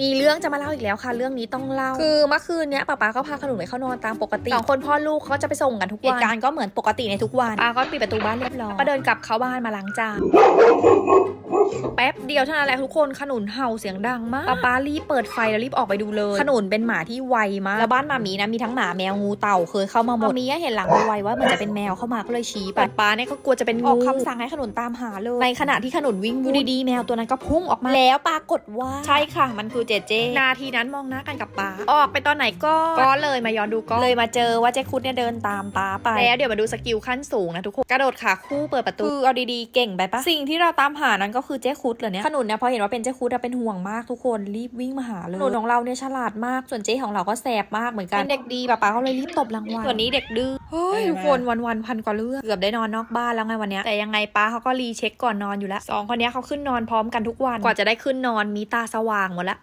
มีเรื่องจะมาเล่าอีกแล้วค่ะ เรื่องนี้ต้องเล่า คือเมื่อคืนเนี้ยป้าป๊าก็พาขนุนไปเข้านอนตามปกติสองคนพ่อลูกเขาก็จะไปส่งกันทุกวันเหตุการณ์ก็เหมือนปกติในทุกวันป้าก็ปิดประตูบ้านเรียบร้อยก็เดินกลับเข้าบ้านมาล้างจาน แป๊บเดียวเท่านั้นแหละทุกคนขนุนเห่าเสียงดังมากป้าป๊ารีบเปิดไฟแล้วรีบออกไปดูเลยขนุนเป็นหมาที่ไวมากแล้วบ้านหมามีนะมีทั้งหมาแมวงูเต่าเคยเข้ามาหมดมีเห็นหลังไวๆว่ามันจะเป็นแมวเข้ามาก็เลยชี้ไปป้าเนี่ยก็กลัวจะเป็นงูออกคำสั่งให้ขนุนตามหาเลยในขณะที่ขนุนวิ่งอยู่ดีๆแมวตัวนั้นก็พุ่งออกมาแล้วปรากฏว่าใช่ค่ะ มันคือเจเจนาทีนั้นมองหน้ากันกับป้าออกไปตอนไหนก็ก็เลยมาย้อนดูก็เลยมาเจอว่าเจ๊คุดเนี่ยเดินตามป้าไปแล้วเดี๋ยวมาดูสกิลขั้นสูงนะทุกคนกระโดดขาคู่เปิดประตูคือเอาดีๆเก่งไปปะสิ่งที่เราตามหานั้นก็คือเจ๊คุดเหรอเนี่ยขนุนเนี่ยพอเห็นว่าเป็นเจ๊คุดอะเป็นห่วงมากทุกคนรีบวิ่งมาหาเลยขนุนของเราเนี่ยฉลาดมากส่วนเจ๊ของเราก็แสบมากเหมือนกันเป็นเด็กดีป้าป้าเขาเลยรีบตบรางวัลส่วนนี้เด็กดื้อเฮ้ยทุกคนวันๆพันกว่าเรื่องเกือบได้นอนนอกบ้านแล้วไงวันเนี้ยแต่ยังไงป้าเขาก็รีเช็คก่อนนอนอยู่แล้วสองคนเนี้ยเขาขึ้นนอนพร้อมกันทุกวันกว่าจะได้ขึ้นนอนมีตาสว่างหมดละ